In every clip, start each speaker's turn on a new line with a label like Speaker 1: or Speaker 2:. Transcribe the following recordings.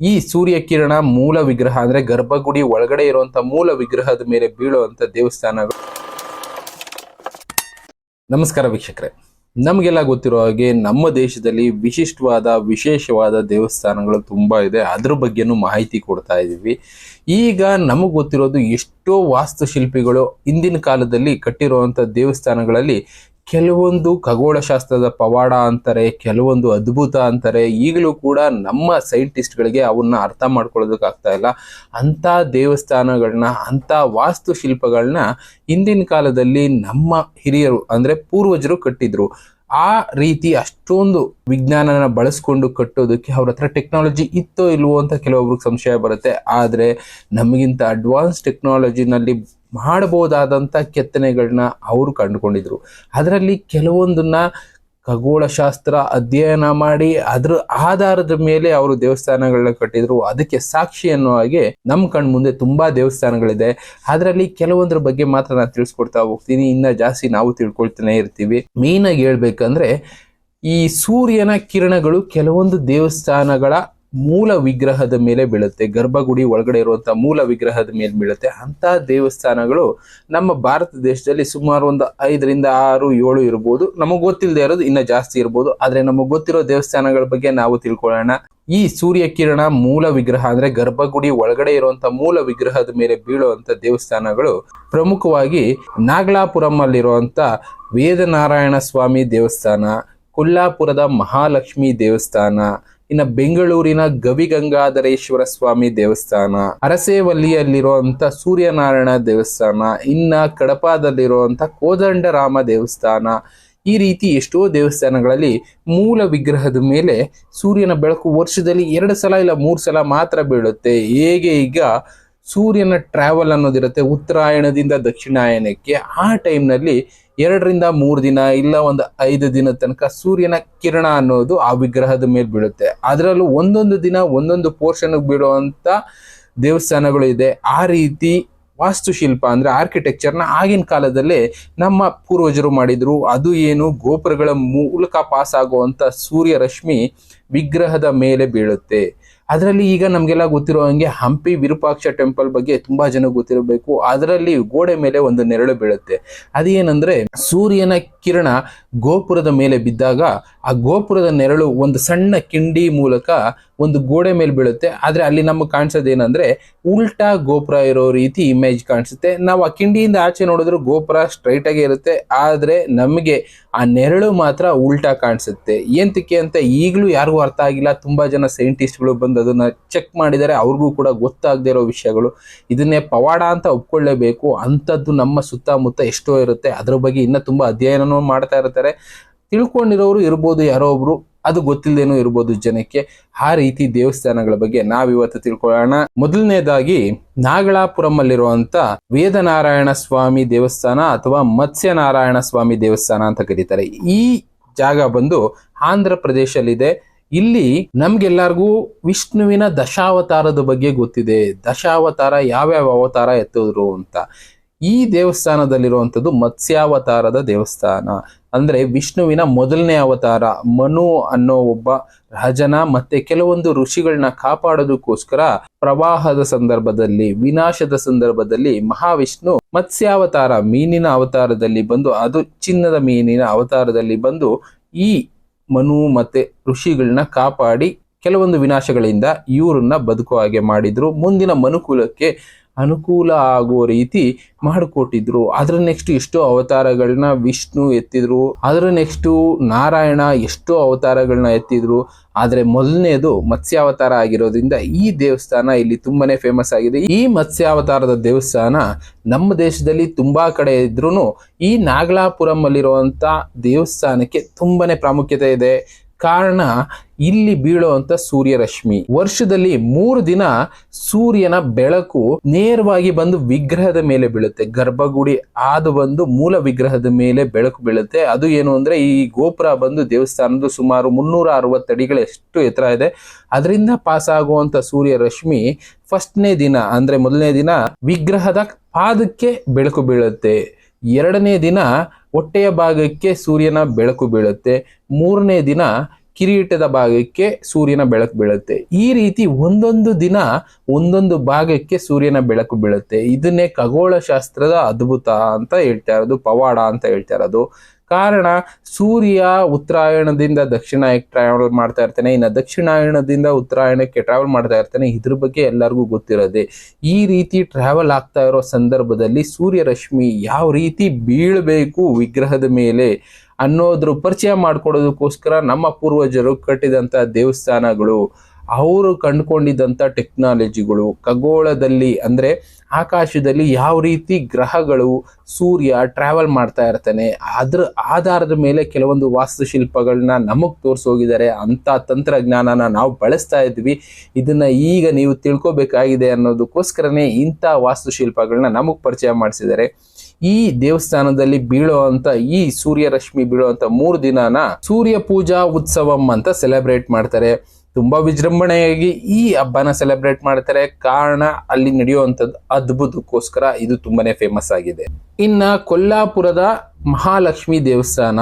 Speaker 1: ಈ ಸೂರ್ಯ ಕಿರಣ ಮೂಲ ವಿಗ್ರಹ ಅಂದ್ರೆ ಗರ್ಭಗುಡಿ ಒಳಗಡೆ ಇರುವಂತ ಮೂಲ ವಿಗ್ರಹದ ಮೇಲೆ ಬೀಳುವಂತ ದೇವಸ್ಥಾನಗಳು ನಮಸ್ಕಾರ ವೀಕ್ಷಕರೇ. ನಮಗೆಲ್ಲ ಗೊತ್ತಿರೋ ಹಾಗೆ ನಮ್ಮ ದೇಶದಲ್ಲಿ ವಿಶಿಷ್ಟವಾದ, ವಿಶೇಷವಾದ ದೇವಸ್ಥಾನಗಳು ತುಂಬಾ ಇದೆ. ಅದ್ರ ಬಗ್ಗೆನೂ ಮಾಹಿತಿ ಕೊಡ್ತಾ ಇದ್ದೀವಿ ಈಗ ನಮಗೆ ಗೊತ್ತಿರೋದು ಎಷ್ಟೋ ವಾಸ್ತುಶಿಲ್ಪಿಗಳು ಹಿಂದಿನ ಕಾಲದಲ್ಲಿ ಕಟ್ಟಿರುವಂತ ದೇವಸ್ಥಾನಗಳಲ್ಲಿ ಕೆಲವೊಂದು ಖಗೋಳಶಾಸ್ತ್ರದ ಪವಾಡ ಅಂತಾರೆ, ಕೆಲವೊಂದು ಅದ್ಭುತ ಅಂತಾರೆ, ಈಗಲೂ ಕೂಡ ನಮ್ಮ ಸೈಂಟಿಸ್ಟ್ಗಳಿಗೆ ಅವನ್ನ ಅರ್ಥ ಮಾಡ್ಕೊಳ್ಳೋದಕ್ಕಾಗ್ತಾ ಇಲ್ಲ. ಅಂಥ ದೇವಸ್ಥಾನಗಳನ್ನ ಅಂಥ ವಾಸ್ತುಶಿಲ್ಪಗಳನ್ನ ಹಿಂದಿನ ಕಾಲದಲ್ಲಿ ನಮ್ಮ ಹಿರಿಯರು, ಅಂದ್ರೆ ಪೂರ್ವಜರು ಕಟ್ಟಿದ್ರು. ಆ ರೀತಿ ಅಷ್ಟೊಂದು ವಿಜ್ಞಾನನ ಬಳಸ್ಕೊಂಡು ಕಟ್ಟೋದಕ್ಕೆ ಅವ್ರ ಹತ್ರ ಟೆಕ್ನಾಲಜಿ ಇತ್ತೋ ಇಲ್ವೋ ಅಂತ ಕೆಲವೊಬ್ರಿಗೆ ಸಂಶಯ ಬರುತ್ತೆ. ಆದರೆ ನಮಗಿಂತ ಅಡ್ವಾನ್ಸ್ ಟೆಕ್ನಾಲಜಿನಲ್ಲಿ ಮಾಡಬಹುದಾದಂತ ಕೆತ್ತನೆಗಳನ್ನ ಅವರು ಕಂಡುಕೊಂಡಿದ್ರು. ಅದರಲ್ಲಿ ಕೆಲವೊಂದನ್ನ ಖಗೋಳಶಾಸ್ತ್ರ ಅಧ್ಯಯನ ಮಾಡಿ ಅದ್ರ ಆಧಾರದ ಮೇಲೆ ಅವರು ದೇವಸ್ಥಾನಗಳನ್ನ ಕಟ್ಟಿದ್ರು. ಅದಕ್ಕೆ ಸಾಕ್ಷಿ ಅನ್ನೋ ಹಾಗೆ ನಮ್ಮ ಕಣ್ ಮುಂದೆ ತುಂಬಾ ದೇವಸ್ಥಾನಗಳಿದೆ. ಅದರಲ್ಲಿ ಕೆಲವೊಂದ್ರ ಬಗ್ಗೆ ಮಾತ್ರ ನಾನು ತಿಳಿಸ್ಕೊಡ್ತಾ ಹೋಗ್ತೀನಿ. ಇನ್ನ ಜಾಸ್ತಿ ನಾವು ತಿಳ್ಕೊಳ್ತಾನೆ ಇರ್ತೀವಿ. ಮೇನ್ ಆಗಿ ಹೇಳ್ಬೇಕಂದ್ರೆ ಈ ಸೂರ್ಯನ ಕಿರಣಗಳು ಕೆಲವೊಂದು ದೇವಸ್ಥಾನಗಳ ಮೂಲ ವಿಗ್ರಹದ ಮೇಲೆ ಬೀಳುತ್ತೆ. ಗರ್ಭಗುಡಿ ಒಳಗಡೆ ಇರುವಂತ ಮೂಲ ವಿಗ್ರಹದ ಮೇಲೆ ಬೀಳುತ್ತೆ. ಅಂತ ದೇವಸ್ಥಾನಗಳು ನಮ್ಮ ಭಾರತ ದೇಶದಲ್ಲಿ ಸುಮಾರು ಒಂದು ಐದರಿಂದ ಆರು, ಏಳು ಇರ್ಬೋದು. ನಮಗ್ ಗೊತ್ತಿಲ್ಲದೆ ಇರೋದು ಇನ್ನ ಜಾಸ್ತಿ ಇರ್ಬೋದು. ಆದ್ರೆ ನಮಗ್ ಗೊತ್ತಿರೋ ದೇವಸ್ಥಾನಗಳ ಬಗ್ಗೆ ನಾವು ತಿಳ್ಕೊಳ್ಳೋಣ. ಈ ಸೂರ್ಯ ಕಿರಣ ಮೂಲ ವಿಗ್ರಹ ಅಂದ್ರೆ ಗರ್ಭಗುಡಿ ಒಳಗಡೆ ಇರುವಂತ ಮೂಲ ವಿಗ್ರಹದ ಮೇಲೆ ಬೀಳುವಂತ ದೇವಸ್ಥಾನಗಳು ಪ್ರಮುಖವಾಗಿ ನಾಗಲಾಪುರಂ ಅಲ್ಲಿರುವಂತ ವೇದನಾರಾಯಣ ಸ್ವಾಮಿ ದೇವಸ್ಥಾನ, ಕೊಲ್ಲಾಪುರದ ಮಹಾಲಕ್ಷ್ಮಿ ದೇವಸ್ಥಾನ ಇನ್ನ ಬೆಂಗಳೂರಿನ ಗವಿಗಂಗಾಧರೇಶ್ವರ ಸ್ವಾಮಿ ದೇವಸ್ಥಾನ, ಅರಸೇವಲ್ಲಿಯಲ್ಲಿರುವಂತ ಸೂರ್ಯನಾರಾಯಣ ದೇವಸ್ಥಾನ, ಇನ್ನ ಕಡಪಾದಲ್ಲಿರುವಂತ ಕೋದಂಡರಾಮ ದೇವಸ್ಥಾನ, ಈ ರೀತಿ ಎಷ್ಟೋ ದೇವಸ್ಥಾನಗಳಲ್ಲಿ ಮೂಲ ವಿಗ್ರಹದ ಮೇಲೆ ಸೂರ್ಯನ ಬೆಳಕು ವರ್ಷದಲ್ಲಿ ಎರಡು ಸಲ ಇಲ್ಲ ಮೂರು ಸಲ ಮಾತ್ರ ಬೀಳುತ್ತೆ. ಹೇಗೆ ಈಗ ಸೂರ್ಯನ ಟ್ರಾವೆಲ್ ಅನ್ನೋದಿರುತ್ತೆ ಉತ್ತರಾಯಣದಿಂದ ದಕ್ಷಿಣಾಯನಕ್ಕೆ. ಆ ಟೈಮ್ನಲ್ಲಿ ಎರಡರಿಂದ ಮೂರು ದಿನ ಇಲ್ಲ ಒಂದು ಐದು ದಿನ ತನಕ ಸೂರ್ಯನ ಕಿರಣ ಅನ್ನೋದು ಆ ವಿಗ್ರಹದ ಮೇಲೆ ಬೀಳುತ್ತೆ. ಅದರಲ್ಲೂ ಒಂದೊಂದು ದಿನ ಒಂದೊಂದು ಪೋರ್ಷನ್ ಬೀಳುವಂಥ ದೇವಸ್ಥಾನಗಳು ಇದೆ. ಆ ರೀತಿ ವಾಸ್ತುಶಿಲ್ಪ ಅಂದ್ರೆ ಆರ್ಕಿಟೆಕ್ಚರ್ನ ಆಗಿನ ಕಾಲದಲ್ಲೇ ನಮ್ಮ ಪೂರ್ವಜರು ಮಾಡಿದ್ರು. ಅದು ಏನು ಗೋಪುರಗಳ ಮೂಲಕ ಪಾಸ್ ಆಗುವಂತ ಸೂರ್ಯ ರಶ್ಮಿ ವಿಗ್ರಹದ ಮೇಲೆ ಬೀಳುತ್ತೆ. ಅದರಲ್ಲಿ ಈಗ ನಮಗೆಲ್ಲ ಗೊತ್ತಿರೋ ಹಂಗೆ ಹಂಪಿ ವಿರೂಪಾಕ್ಷ ಟೆಂಪಲ್ ಬಗ್ಗೆ ತುಂಬಾ ಜನ ಗೊತ್ತಿರಬೇಕು. ಅದರಲ್ಲಿ ಗೋಡೆ ಮೇಲೆ ಒಂದು ನೆರಳು ಬೀಳುತ್ತೆ. ಅದೇನಂದ್ರೆ ಸೂರ್ಯನ ಕಿರಣ ಗೋಪುರದ ಮೇಲೆ ಬಿದ್ದಾಗ ಆ ಗೋಪುರದ ನೆರಳು ಒಂದು ಸಣ್ಣ ಕಿಂಡಿ ಮೂಲಕ ಒಂದು ಗೋಡೆ ಮೇಲೆ ಬೀಳುತ್ತೆ. ಆದ್ರೆ ಅಲ್ಲಿ ನಮಗೆ ಏನಂದ್ರೆ ಉಲ್ಟಾ ಗೋಪುರ ಇರೋ ರೀತಿ ಇಮೇಜ್ ಕಾಣಿಸುತ್ತೆ. ನಾವು ಆ ಕಿಂಡಿಯಿಂದ ಆಚೆ ನೋಡಿದ್ರು ಗೋಪುರ ಸ್ಟ್ರೈಟ್ ಆಗಿ ಇರುತ್ತೆ. ಆದ್ರೆ ನಮಗೆ ಆ ನೆರಳು ಮಾತ್ರ ಉಲ್ಟಾ ಕಾಣಿಸುತ್ತೆ. ಏಂತಕ್ಕೆ ಅಂತ ಈಗಲೂ ಯಾರಿಗೂ ಅರ್ಥ ಆಗಿಲ್ಲ. ತುಂಬಾ ಜನ ಸೈಂಟಿಸ್ಟ್ಗಳು ಬಂದು ಅದನ್ನ ಚೆಕ್ ಮಾಡಿದರೆ. ಅವ್ರಿಗೂ ಕೂಡ ಗೊತ್ತಾಗದೇ ಇರೋ ವಿಷಯಗಳು. ಇದನ್ನೇ ಪವಾಡ ಅಂತ ಒಪ್ಕೊಳ್ಳೇಬೇಕು. ಅಂಥದ್ದು ನಮ್ಮ ಸುತ್ತಮುತ್ತ ಎಷ್ಟೋ ಇರುತ್ತೆ. ಅದ್ರ ಬಗ್ಗೆ ಇನ್ನೂ ತುಂಬಾ ಅಧ್ಯಯನವೂ ಮಾಡ್ತಾ ಇರ್ತಾರೆ. ತಿಳ್ಕೊಂಡಿರೋರು ಇರ್ಬೋದು ಯಾರೋ ಒಬ್ರು. ಅದು ಗೊತ್ತಿಲ್ಲದೇನೂ ಇರ್ಬೋದು ಜನಕ್ಕೆ. ಆ ರೀತಿ ದೇವಸ್ಥಾನಗಳ ಬಗ್ಗೆ ನಾವಿವತ್ತು ತಿಳ್ಕೊಳ್ಳೋಣ. ಮೊದಲನೇದಾಗಿ ನಾಗಲಾಪುರಂ ಅಲ್ಲಿರುವಂತ ವೇದನಾರಾಯಣ ಸ್ವಾಮಿ ದೇವಸ್ಥಾನ ಅಥವಾ ಮತ್ಸ್ಯನಾರಾಯಣ ಸ್ವಾಮಿ ದೇವಸ್ಥಾನ ಅಂತ ಕರೀತಾರೆ. ಈ ಜಾಗ ಬಂದು ಆಂಧ್ರ ಪ್ರದೇಶಲ್ಲಿದೆ. ಇಲ್ಲಿ ನಮ್ಗೆಲ್ಲರಿಗೂ ವಿಷ್ಣುವಿನ ದಶಾವತಾರದ ಬಗ್ಗೆ ಗೊತ್ತಿದೆ. ದಶಾವತಾರ, ಯಾವ್ಯಾವ ಅವತಾರ ಎತ್ತಿದ್ರು ಅಂತ. ಈ ದೇವಸ್ಥಾನದಲ್ಲಿರುವಂಥದ್ದು ಮತ್ಸ್ಯಾವತಾರದ ದೇವಸ್ಥಾನ. ಅಂದ್ರೆ ವಿಷ್ಣುವಿನ ಮೊದಲನೇ ಅವತಾರ, ಮನು ಅನ್ನೋ ಒಬ್ಬ ರಾಜನ ಮತ್ತೆ ಕೆಲವೊಂದು ಋಷಿಗಳನ್ನ ಕಾಪಾಡೋದಕ್ಕೋಸ್ಕರ ಪ್ರವಾಹದ ಸಂದರ್ಭದಲ್ಲಿ, ವಿನಾಶದ ಸಂದರ್ಭದಲ್ಲಿ ಮಹಾವಿಷ್ಣು ಮತ್ಸ್ಯಾವತಾರ, ಮೀನಿನ ಅವತಾರದಲ್ಲಿ ಬಂದು, ಅದು ಚಿನ್ನದ ಮೀನಿನ ಅವತಾರದಲ್ಲಿ ಬಂದು ಈ ಮನು ಮತ್ತೆ ಋಷಿಗಳನ್ನ ಕಾಪಾಡಿ, ಕೆಲವೊಂದು ವಿನಾಶಗಳಿಂದ ಇವರನ್ನ ಬದುಕುವ ಹಾಗೆ ಮಾಡಿದ್ರು. ಮುಂದಿನ ಮನುಕುಲಕ್ಕೆ ಅನುಕೂಲ ಆಗುವ ರೀತಿ ಮಾಡಿಕೊಟ್ಟಿದ್ರು. ಅದ್ರ ನೆಕ್ಸ್ಟ್ ಎಷ್ಟೋ ಅವತಾರಗಳನ್ನ ವಿಷ್ಣು ಎತ್ತಿದ್ರು. ಅದ್ರ ನೆಕ್ಸ್ಟು ನಾರಾಯಣ ಎಷ್ಟೋ ಅವತಾರಗಳನ್ನ ಎತ್ತಿದ್ರು. ಆದರೆ ಮೊದಲನೇದು ಮತ್ಸ್ಯಾವತಾರ ಆಗಿರೋದ್ರಿಂದ ಈ ದೇವಸ್ಥಾನ ಇಲ್ಲಿ ತುಂಬಾನೇ ಫೇಮಸ್ ಆಗಿದೆ. ಈ ಮತ್ಸ್ಯಾವತಾರದ ದೇವಸ್ಥಾನ ನಮ್ಮ ದೇಶದಲ್ಲಿ ತುಂಬಾ ಕಡೆ ಇದ್ರೂ ಈ ನಾಗಲಾಪುರಂ ಅಲ್ಲಿರುವಂತ ದೇವಸ್ಥಾನಕ್ಕೆ ತುಂಬಾನೇ ಪ್ರಾಮುಖ್ಯತೆ ಇದೆ. ಕಾರಣ ಇಲ್ಲಿ ಬೀಳುವಂತ ಸೂರ್ಯರಶ್ಮಿ. ವರ್ಷದಲ್ಲಿ ಮೂರು ದಿನ ಸೂರ್ಯನ ಬೆಳಕು ನೇರವಾಗಿ ಬಂದು ವಿಗ್ರಹದ ಮೇಲೆ ಬೀಳುತ್ತೆ. ಗರ್ಭಗುಡಿ ಆದು ಬಂದು ಮೂಲ ವಿಗ್ರಹದ ಮೇಲೆ ಬೆಳಕು ಬೀಳುತ್ತೆ. ಅದು ಏನು ಅಂದ್ರೆ ಈ ಗೋಪುರ ಬಂದು ದೇವಸ್ಥಾನದ ಸುಮಾರು ಮುನ್ನೂರ ಅರವತ್ತು ಅಡಿಗಳಷ್ಟು ಎತ್ತರ ಇದೆ. ಅದರಿಂದ ಪಾಸ್ ಆಗುವಂತ ಸೂರ್ಯ ರಶ್ಮಿ ಫಸ್ಟ್ನೇ ದಿನ ಅಂದ್ರೆ ಮೊದಲನೇ ದಿನ ವಿಗ್ರಹದ ಪಾದಕ್ಕೆ ಬೆಳಕು ಬೀಳುತ್ತೆ. ಎರಡನೇ ದಿನ ಹೊಟ್ಟೆಯ ಭಾಗಕ್ಕೆ ಸೂರ್ಯನ ಬೆಳಕು ಬೀಳುತ್ತೆ. ಮೂರನೇ ದಿನ ಕಿರೀಟದ ಭಾಗಕ್ಕೆ ಸೂರ್ಯನ ಬೆಳಕು ಬೀಳುತ್ತೆ. ಈ ರೀತಿ ಒಂದೊಂದು ದಿನ ಒಂದೊಂದು ಭಾಗಕ್ಕೆ ಸೂರ್ಯನ ಬೆಳಕು ಬೀಳುತ್ತೆ. ಇದನ್ನೇ ಖಗೋಳಶಾಸ್ತ್ರದ ಅದ್ಭುತ ಅಂತ ಹೇಳ್ತಾ ಇರೋದು, ಪವಾಡ ಅಂತ ಹೇಳ್ತಾ ಇರೋದು. ಕಾರಣ ಸೂರ್ಯ ಉತ್ತರಾಯಣದಿಂದ ದಕ್ಷಿಣಾಯಕ್ಕೆ ಟ್ರಾವೆಲ್ ಮಾಡ್ತಾ ಇರ್ತಾನೆ. ಇನ್ನು ದಕ್ಷಿಣಾಯಣದಿಂದ ಉತ್ತರಾಯಣಕ್ಕೆ ಟ್ರಾವೆಲ್ ಮಾಡ್ತಾ ಇರ್ತಾನೆ. ಇದ್ರ ಬಗ್ಗೆ ಎಲ್ಲರಿಗೂ ಗೊತ್ತಿರೋದೆ. ಈ ರೀತಿ ಟ್ರಾವೆಲ್ ಆಗ್ತಾ ಇರೋ ಸಂದರ್ಭದಲ್ಲಿ ಸೂರ್ಯ ರಶ್ಮಿ ಯಾವ ರೀತಿ ಬೀಳಬೇಕು ವಿಗ್ರಹದ ಮೇಲೆ ಅನ್ನೋದ್ರ ಪರಿಚಯ ಮಾಡಿಕೊಡೋದಕ್ಕೋಸ್ಕರ ನಮ್ಮ ಪೂರ್ವಜರು ಕಟ್ಟಿದಂಥ ದೇವಸ್ಥಾನಗಳು ಅವರು ಕಂಡುಕೊಂಡಿದ್ದಂಥ ಟೆಕ್ನಾಲಜಿಗಳು ಖಗೋಳದಲ್ಲಿ ಅಂದರೆ ಆಕಾಶದಲ್ಲಿ ಯಾವ ರೀತಿ ಗ್ರಹಗಳು ಸೂರ್ಯ ಟ್ರಾವೆಲ್ ಮಾಡ್ತಾ ಇರ್ತಾನೆ, ಅದ್ರ ಆಧಾರದ ಮೇಲೆ ಕೆಲವೊಂದು ವಾಸ್ತುಶಿಲ್ಪಗಳನ್ನ ನಮಗೆ ತೋರಿಸೋಗಿದ್ದಾರೆ ಅಂಥ ತಂತ್ರಜ್ಞಾನನ ನಾವು ಬಳಸ್ತಾ ಇದ್ವಿ. ಇದನ್ನು ಈಗ ನೀವು ತಿಳ್ಕೊಬೇಕಾಗಿದೆ ಅನ್ನೋದಕ್ಕೋಸ್ಕರನೇ ಇಂಥ ವಾಸ್ತುಶಿಲ್ಪಗಳನ್ನ ನಮಗೆ ಪರಿಚಯ ಮಾಡಿಸಿದ್ದಾರೆ. ಈ ದೇವಸ್ಥಾನದಲ್ಲಿ ಬೀಳುವಂತ, ಈ ಸೂರ್ಯರಶ್ಮಿ ಬೀಳುವಂತ ಮೂರು ದಿನನ ಸೂರ್ಯ ಪೂಜಾ ಉತ್ಸವಂ ಅಂತ ಸೆಲೆಬ್ರೇಟ್ ಮಾಡ್ತಾರೆ. ತುಂಬಾ ವಿಜೃಂಭಣೆಯಾಗಿ ಈ ಹಬ್ಬನ ಸೆಲೆಬ್ರೇಟ್ ಮಾಡ್ತಾರೆ. ಕಾರಣ ಅಲ್ಲಿ ನಡೆಯುವಂಥದ್ದು ಅದ್ಭುತಕ್ಕೋಸ್ಕರ ಇದು ತುಂಬಾನೇ ಫೇಮಸ್ ಆಗಿದೆ. ಇನ್ನ ಕೊಲ್ಲಾಪುರದ ಮಹಾಲಕ್ಷ್ಮಿ ದೇವಸ್ಥಾನ,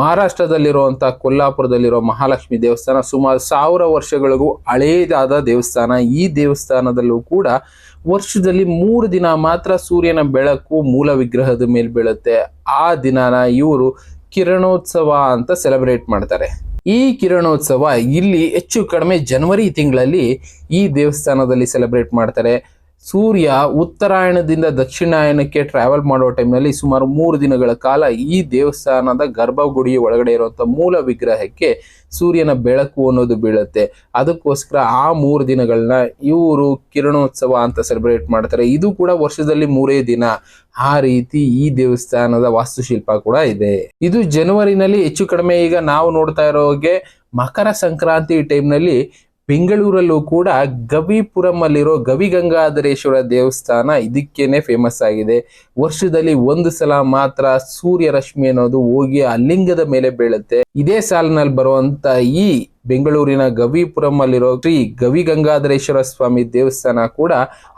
Speaker 1: ಮಹಾರಾಷ್ಟ್ರದಲ್ಲಿರುವಂಥ ಕೊಲ್ಲಾಪುರದಲ್ಲಿರೋ ಮಹಾಲಕ್ಷ್ಮಿ ದೇವಸ್ಥಾನ ಸುಮಾರು ಸಾವಿರ ವರ್ಷಗಳಿಗೂ ಹಳೇದಾದ ದೇವಸ್ಥಾನ. ಈ ದೇವಸ್ಥಾನದಲ್ಲೂ ಕೂಡ ವರ್ಷದಲ್ಲಿ ಮೂರು ದಿನ ಮಾತ್ರ ಸೂರ್ಯನ ಬೆಳಕು ಮೂಲ ವಿಗ್ರಹದ ಮೇಲೆ ಬೀಳುತ್ತೆ. ಆ ದಿನಾನ ಇವರು ಕಿರಣೋತ್ಸವ ಅಂತ ಸೆಲೆಬ್ರೇಟ್ ಮಾಡ್ತಾರೆ. ಈ ಕಿರಣೋತ್ಸವ ಇಲ್ಲಿ ಹೆಚ್ಚು ಕಡಿಮೆ ಜನವರಿ ತಿಂಗಳಲ್ಲಿ ಈ ದೇವಸ್ಥಾನದಲ್ಲಿ ಸೆಲೆಬ್ರೇಟ್ ಮಾಡ್ತಾರೆ. ಸೂರ್ಯ ಉತ್ತರಾಯಣದಿಂದ ದಕ್ಷಿಣಾಯನಕ್ಕೆ ಟ್ರಾವೆಲ್ ಮಾಡೋ ಟೈಮ್ನಲ್ಲಿ ಸುಮಾರು ಮೂರು ದಿನಗಳ ಕಾಲ ಈ ದೇವಸ್ಥಾನದ ಗರ್ಭಗುಡಿಯ ಒಳಗಡೆ ಇರುವಂಥ ಮೂಲ ವಿಗ್ರಹಕ್ಕೆ ಸೂರ್ಯನ ಬೆಳಕು ಅನ್ನೋದು ಬೀಳುತ್ತೆ. ಅದಕ್ಕೋಸ್ಕರ ಆ ಮೂರು ದಿನಗಳನ್ನ ಇವರು ಕಿರಣೋತ್ಸವ ಅಂತ ಸೆಲೆಬ್ರೇಟ್ ಮಾಡ್ತಾರೆ. ಇದು ಕೂಡ ವರ್ಷದಲ್ಲಿ ಮೂರೇ ದಿನ. ಆ ರೀತಿ ಈ ದೇವಸ್ಥಾನದ ವಾಸ್ತುಶಿಲ್ಪ ಕೂಡ ಇದೆ. ಇದು ಜನವರಿನಲ್ಲಿ ಹೆಚ್ಚು ಕಡಿಮೆ. ಈಗ ನಾವು ನೋಡ್ತಾ ಇರೋ ಮಕರ ಸಂಕ್ರಾಂತಿ ಟೈಮ್ನಲ್ಲಿ ಬೆಂಗಳೂರಲ್ಲೂ ಕೂಡ ಗವಿಪುರಮಲ್ಲಿರೋ ಗವಿಗಂಗಾಧರೇಶ್ವರ ದೇವಸ್ಥಾನ ಇದಕ್ಕೇನೆ ಫೇಮಸ್ ಆಗಿದೆ. ವರ್ಷದಲ್ಲಿ ಒಂದು ಸಲ ಮಾತ್ರ ಸೂರ್ಯ ರಶ್ಮಿ ಅನ್ನೋದು ಹೋಗಿ ಆ ಲಿಂಗದ ಮೇಲೆ ಬೀಳುತ್ತೆ. ಇದೇ ಸಾಲಿನಲ್ಲಿ ಬರುವಂತ ಈ ಬೆಂಗಳೂರಿನ ಗವಿಪುರಂ ಅಲ್ಲಿರೋ ಶ್ರೀ ಗವಿಗಂಗಾಧರೇಶ್ವರ ಸ್ವಾಮಿ ದೇವಸ್ಥಾನ ಕೂಡ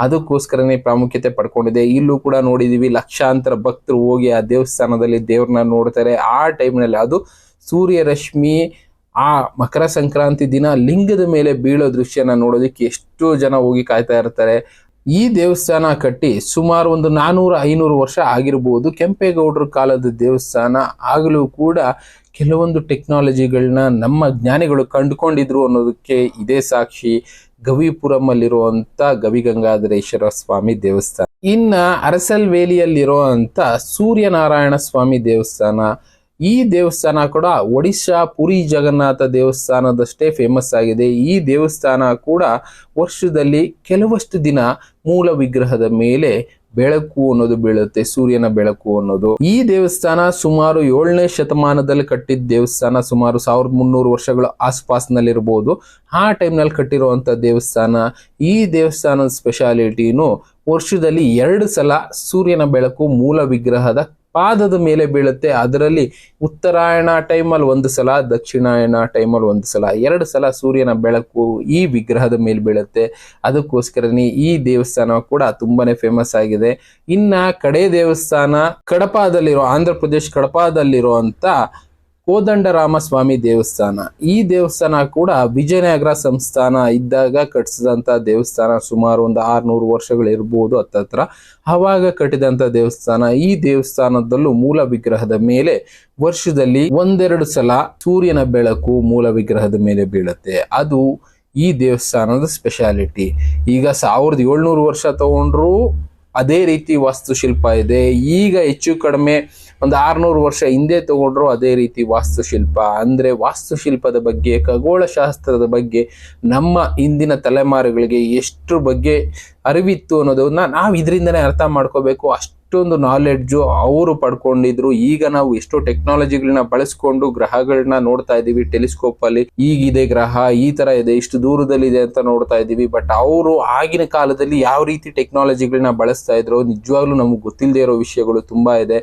Speaker 1: ಅದಕ್ಕೋಸ್ಕರನೇ ಪ್ರಾಮುಖ್ಯತೆ ಪಡ್ಕೊಂಡಿದೆ. ಇಲ್ಲೂ ಕೂಡ ನೋಡಿದೀವಿ ಲಕ್ಷಾಂತರ ಭಕ್ತರು ಹೋಗಿ ಆ ದೇವಸ್ಥಾನದಲ್ಲಿ ದೇವ್ರನ್ನ ನೋಡ್ತಾರೆ. ಆ ಟೈಮ್ನಲ್ಲಿ ಅದು ಸೂರ್ಯ ರಶ್ಮಿ ಆ ಮಕರ ಸಂಕ್ರಾಂತಿ ದಿನ ಲಿಂಗದ ಮೇಲೆ ಬೀಳೋ ದೃಶ್ಯನ ನೋಡೋದಕ್ಕೆ ಎಷ್ಟು ಜನ ಹೋಗಿ ಕಾಯ್ತಾ ಇರ್ತಾರೆ. ಈ ದೇವಸ್ಥಾನ ಕಟ್ಟಿ ಸುಮಾರು ಒಂದು ನಾನೂರ, ಐನೂರು ವರ್ಷ ಆಗಿರ್ಬೋದು. ಕೆಂಪೇಗೌಡರ ಕಾಲದ ದೇವಸ್ಥಾನ ಆಗಲೂ ಕೂಡ ಕೆಲವೊಂದು ಟೆಕ್ನಾಲಜಿಗಳನ್ನ ನಮ್ಮ ಜ್ಞಾನಿಗಳು ಕಂಡುಕೊಂಡಿದ್ರು ಅನ್ನೋದಕ್ಕೆ ಇದೇ ಸಾಕ್ಷಿ. ಗವಿಪುರಂ ಅಲ್ಲಿರುವಂತ ಗವಿಗಂಗಾಧರೇಶ್ವರ ಸ್ವಾಮಿ ದೇವಸ್ಥಾನ. ಇನ್ನ ಅರಸಲ್ವೇಲಿಯಲ್ಲಿರೋ ವೇಲಿಯಲ್ಲಿರುವಂತ ಸೂರ್ಯನಾರಾಯಣ ಸ್ವಾಮಿ ದೇವಸ್ಥಾನ. ಈ ದೇವಸ್ಥಾನ ಕೂಡ ಒಡಿಶಾ ಪುರಿ ಜಗನ್ನಾಥ ದೇವಸ್ಥಾನದಷ್ಟೇ ಫೇಮಸ್ ಆಗಿದೆ. ಈ ದೇವಸ್ಥಾನ ಕೂಡ ವರ್ಷದಲ್ಲಿ ಕೆಲವಷ್ಟು ದಿನ ಮೂಲ ವಿಗ್ರಹದ ಮೇಲೆ ಬೆಳಕು ಅನ್ನೋದು ಬೀಳುತ್ತೆ, ಸೂರ್ಯನ ಬೆಳಕು ಅನ್ನೋದು. ಈ ದೇವಸ್ಥಾನ ಸುಮಾರು ಏಳನೇ ಶತಮಾನದಲ್ಲಿ ಕಟ್ಟಿದ ದೇವಸ್ಥಾನ, ಸುಮಾರು ಸಾವಿರದ ಮುನ್ನೂರು ವರ್ಷಗಳ ಆಸ್ಪಾಸ್ನಲ್ಲಿರ್ಬೋದು. ಆ ಟೈಮ್ನಲ್ಲಿ ಕಟ್ಟಿರುವಂಥ ದೇವಸ್ಥಾನ, ಈ ದೇವಸ್ಥಾನದ ಸ್ಪೆಷಾಲಿಟಿನು ವರ್ಷದಲ್ಲಿ ಎರಡು ಸಲ ಸೂರ್ಯನ ಬೆಳಕು ಮೂಲ ವಿಗ್ರಹದ ಪಾದದ ಮೇಲೆ ಬೀಳುತ್ತೆ. ಅದರಲ್ಲಿ ಉತ್ತರಾಯಣ ಟೈಮಲ್ಲಿ ಒಂದು ಸಲ, ದಕ್ಷಿಣಾಯಣ ಟೈಮಲ್ಲಿ ಒಂದು ಸಲ, ಎರಡು ಸಲ ಸೂರ್ಯನ ಬೆಳಕು ಈ ವಿಗ್ರಹದ ಮೇಲೆ ಬೀಳುತ್ತೆ. ಅದಕ್ಕೋಸ್ಕರನೇ ಈ ದೇವಸ್ಥಾನ ಕೂಡ ತುಂಬಾನೇ ಫೇಮಸ್ ಆಗಿದೆ. ಇನ್ನ ಕಡೆ ದೇವಸ್ಥಾನ ಕಡಪಾದಲ್ಲಿರೋ, ಆಂಧ್ರ ಪ್ರದೇಶ್ ಕಡಪದಲ್ಲಿರುವಂತ ಕೋದಂಡರಾಮ ಸ್ವಾಮಿ ದೇವಸ್ಥಾನ. ಈ ದೇವಸ್ಥಾನ ಕೂಡ ವಿಜಯನಗರ ಸಂಸ್ಥಾನ ಇದ್ದಾಗ ಕಟ್ಟಿಸಿದಂಥ ದೇವಸ್ಥಾನ. ಸುಮಾರು ಒಂದು ಆರುನೂರು ವರ್ಷಗಳಿರ್ಬೋದು ಹತ್ತತ್ರ. ಅವಾಗ ಕಟ್ಟಿದಂಥ ದೇವಸ್ಥಾನ. ಈ ದೇವಸ್ಥಾನದಲ್ಲೂ ಮೂಲ ವಿಗ್ರಹದ ಮೇಲೆ ವರ್ಷದಲ್ಲಿ ಒಂದೆರಡು ಸಲ ಸೂರ್ಯನ ಬೆಳಕು ಮೂಲ ವಿಗ್ರಹದ ಮೇಲೆ ಬೀಳುತ್ತೆ. ಅದು ಈ ದೇವಸ್ಥಾನದ ಸ್ಪೆಷಾಲಿಟಿ. ಈಗ ಸಾವಿರದ ಏಳ್ನೂರು ವರ್ಷ ತಗೊಂಡ್ರು ಅದೇ ರೀತಿ ವಾಸ್ತುಶಿಲ್ಪ ಇದೆ. ಈಗ ಹೆಚ್ಚು ಕಡಿಮೆ ಒಂದು ಆರ್ನೂರು ವರ್ಷ ಹಿಂದೆ ತಗೊಂಡ್ರು ಅದೇ ರೀತಿ ವಾಸ್ತುಶಿಲ್ಪ. ಅಂದರೆ ವಾಸ್ತುಶಿಲ್ಪದ ಬಗ್ಗೆ, ಖಗೋಳಶಾಸ್ತ್ರದ ಬಗ್ಗೆ, ನಮ್ಮ ಇಂದಿನ ತಲೆಮಾರುಗಳಿಗೆ ಎಷ್ಟು ಬಗ್ಗೆ ಅರಿವಿತ್ತು ಅನ್ನೋದನ್ನ ನಾವು ಇದರಿಂದನೇ ಅರ್ಥ ಮಾಡ್ಕೋಬೇಕು. ಅಷ್ಟೊಂದು ನಾಲೆಡ್ಜು ಅವರು ಪಡ್ಕೊಂಡಿದ್ರು. ಈಗ ನಾವು ಎಷ್ಟೋ ಟೆಕ್ನಾಲಜಿಗಳನ್ನ ಬಳಸ್ಕೊಂಡು ಗ್ರಹಗಳನ್ನ ನೋಡ್ತಾ ಇದೀವಿ ಟೆಲಿಸ್ಕೋಪ್ ಅಲ್ಲಿ ಈಗಿದೆ ಗ್ರಹ, ಈ ತರ ಇದೆ, ಇಷ್ಟು ದೂರದಲ್ಲಿದೆ ಅಂತ ನೋಡ್ತಾ ಇದೀವಿ. ಬಟ್ ಅವರು ಆಗಿನ ಕಾಲದಲ್ಲಿ ಯಾವ ರೀತಿ ಟೆಕ್ನಾಲಜಿಗಳನ್ನ ಬಳಸ್ತಾ ಇದ್ರು ನಿಜವಾಗ್ಲೂ ನಮಗೆ ಗೊತ್ತಿಲ್ಲದೆ ಇರೋ ವಿಷಯಗಳು ತುಂಬಾ ಇದೆ.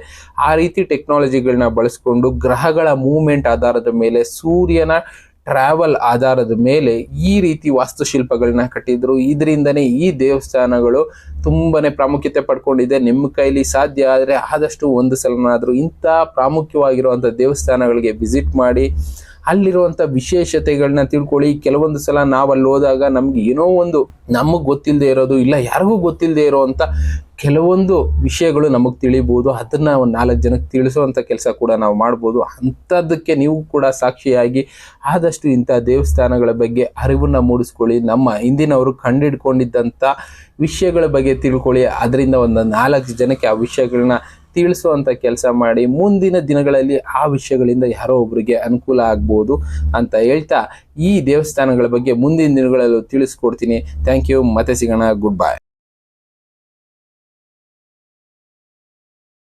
Speaker 1: ಆ ರೀತಿ ಟೆಕ್ನಾಲಜಿಗಳನ್ನ ಬಳಸ್ಕೊಂಡು ಗ್ರಹಗಳ ಮೂವ್ಮೆಂಟ್ ಆಧಾರದ ಮೇಲೆ ಸೂರ್ಯನ ಟ್ರಾವೆಲ್ ಆಧಾರದ ಮೇಲೆ ಈ ರೀತಿ ವಾಸ್ತುಶಿಲ್ಪಗಳನ್ನ ಕಟ್ಟಿದ್ರು. ಇದರಿಂದನೇ ಈ ದೇವಸ್ಥಾನಗಳು ತುಂಬಾನೇ ಪ್ರಾಮುಖ್ಯತೆ ಪಡ್ಕೊಂಡಿದೆ. ನಿಮ್ಮ ಕೈಲಿ ಸಾಧ್ಯ ಆದರೆ ಆದಷ್ಟು ಒಂದು ಸಲನಾದರೂ ಇಂಥ ಪ್ರಾಮುಖ್ಯವಾಗಿರುವಂಥ ದೇವಸ್ಥಾನಗಳಿಗೆ ವಿಸಿಟ್ ಮಾಡಿ ಅಲ್ಲಿರುವಂಥ ವಿಶೇಷತೆಗಳನ್ನ ತಿಳ್ಕೊಳ್ಳಿ. ಕೆಲವೊಂದು ಸಲ ನಾವು ಅಲ್ಲಿ ಹೋದಾಗ ನಮ್ಗೆ ಏನೋ ಒಂದು ನಮಗೆ ಗೊತ್ತಿಲ್ಲದೆ ಇರೋದು, ಇಲ್ಲ ಯಾರಿಗೂ ಗೊತ್ತಿಲ್ಲದೆ ಇರೋವಂಥ ಕೆಲವೊಂದು ವಿಷಯಗಳು ನಮಗೆ ತಿಳಿಬೋದು. ಅದನ್ನ ಒಂದು ನಾಲ್ಕು ಜನಕ್ಕೆ ತಿಳಿಸುವಂಥ ಕೆಲಸ ಕೂಡ ನಾವು ಮಾಡ್ಬೋದು. ಅಂಥದ್ದಕ್ಕೆ ನೀವು ಕೂಡ ಸಾಕ್ಷಿಯಾಗಿ ಆದಷ್ಟು ಇಂಥ ದೇವಸ್ಥಾನಗಳ ಬಗ್ಗೆ ಅರಿವನ್ನು ಮೂಡಿಸ್ಕೊಳ್ಳಿ. ನಮ್ಮ ಹಿಂದಿನವರು ಕಂಡಿಡ್ಕೊಂಡಿದ್ದಂಥ ವಿಷಯಗಳ ಬಗ್ಗೆ ತಿಳ್ಕೊಳ್ಳಿ. ಅದರಿಂದ ಒಂದು ನಾಲ್ಕು ಜನಕ್ಕೆ ಆ ವಿಷಯಗಳನ್ನ ತಿಳಿಸುವಂಥ ಕೆಲಸ ಮಾಡಿ ಮುಂದಿನ ದಿನಗಳಲ್ಲಿ ಆ ವಿಷಯಗಳಿಂದ ಯಾರೋ ಒಬ್ಬರಿಗೆ ಅನುಕೂಲ ಆಗ್ಬೋದು ಅಂತ ಹೇಳ್ತಾ ಈ ದೇವಸ್ಥಾನಗಳ ಬಗ್ಗೆ ಮುಂದಿನ ದಿನಗಳಲ್ಲೂ ತಿಳಿಸ್ಕೊಡ್ತೀನಿ. ಥ್ಯಾಂಕ್ ಯು ಮತ್ತೆ ಸಿಗೋಣ. ಗುಡ್ ಬಾಯ್